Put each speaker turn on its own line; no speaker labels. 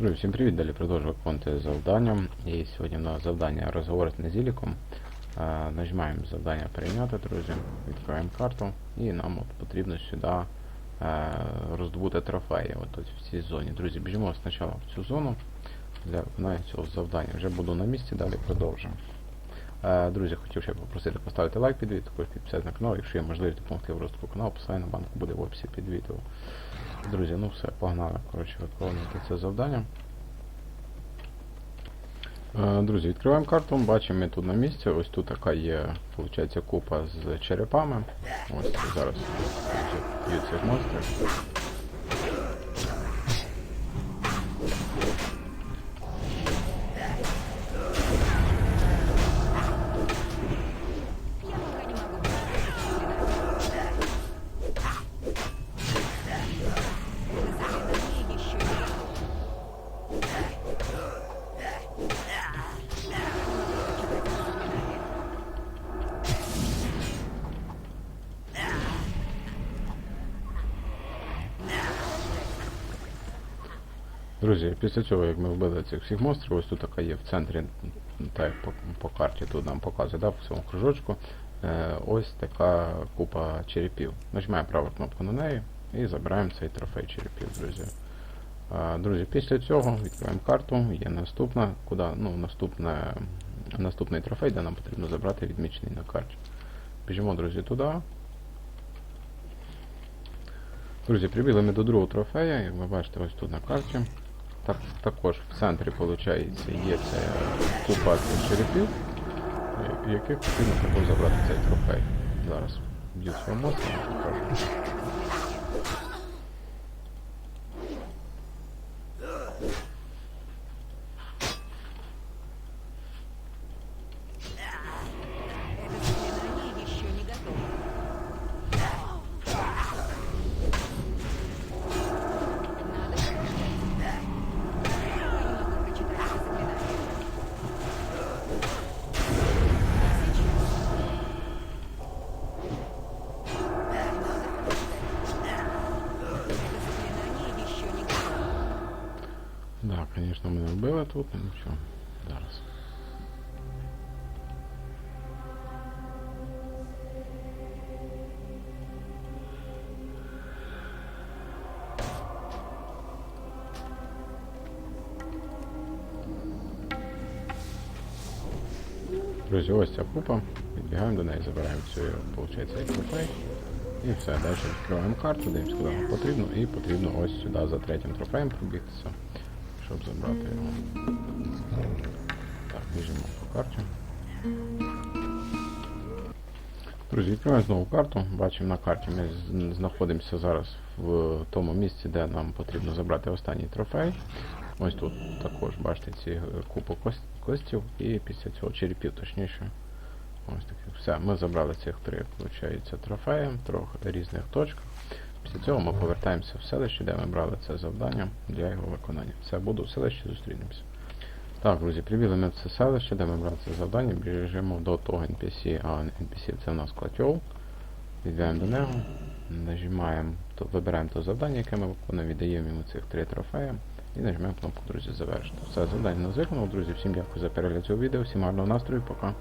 Друзі, всім привіт, далі продовжую виконувати завдання. І сьогодні у нас завдання розговорити з Зіліком. Е, Нажимаємо завдання прийняти, друзі, відкриваємо карту і нам от потрібно сюди роздобути трофеї от в цій зоні. Друзі, біжимо спочатку в цю зону для виконання цього завдання. Вже буду на місці, далі продовжимо. Е, Друзі, хотів ще попросити поставити лайк під відео, також підписатися на канал, якщо є можливість допомогти в розвитку каналу, посилання на банку буде в описі під відео. Друзі, ну все, погнали. Коротше, виконувати це завдання. Е, Друзі, відкриваємо карту, бачимо ми тут на місці. Ось тут така є, виходить, купа з черепами. Ось зараз б'ють цих монстрів. Друзі, після цього, як ми вбили цих всіх монстрів, ось тут така є в центрі, так по, по карті тут нам показує, да, по цьому кружочку, е, ось така купа черепів. Нажимаємо праву кнопку на неї і забираємо цей трофей черепів, друзі. Е, друзі, після цього відкриваємо карту, є наступна, куди, ну, наступне, наступний трофей, де нам потрібно забрати відмічений на карті. Біжимо, друзі, туди. Друзі, прибігли ми до другого трофея, як ви бачите, ось тут на карті. Так, також в центрі, виходить, є ця купа цих черепів, яких потрібно також забрати цей трофей. Зараз б'ю вам покажу. Звісно, мене вбили тут, ну нічого. Зараз. Друзі, ось ця купа. Підбігаємо до неї, забираємо цю, виходить, трофей. І все, далі відкриваємо карту, дивимося, куди нам потрібно, і потрібно ось сюди за третім трофеєм пробігтися, щоб забрати його. Так, біжимо по карті. Друзі, відкриваємо знову карту. Бачимо на карті ми знаходимося зараз в тому місці, де нам потрібно забрати останній трофей. Ось тут також бачите ці е, купу костів і після цього черепів, точніше. Ось таке. Все, ми забрали цих три, виходить, трофеї в трьох різних точках. Після цього ми повертаємося в селище, де ми брали це завдання для його виконання. Все, буду в селищі, зустрінемося. Так, друзі, прибіли ми в це селище, де ми брали це завдання, біжимо до того NPC, а NPC це у нас Клатьов. Відбігаємо до нього, нажимаємо, то, вибираємо то завдання, яке ми виконуємо, віддаємо йому цих три трофеї і нажимаємо кнопку, друзі, завершити. Все, завдання у нас друзі. Всім дякую за перегляд цього відео, всім гарного настрою, пока.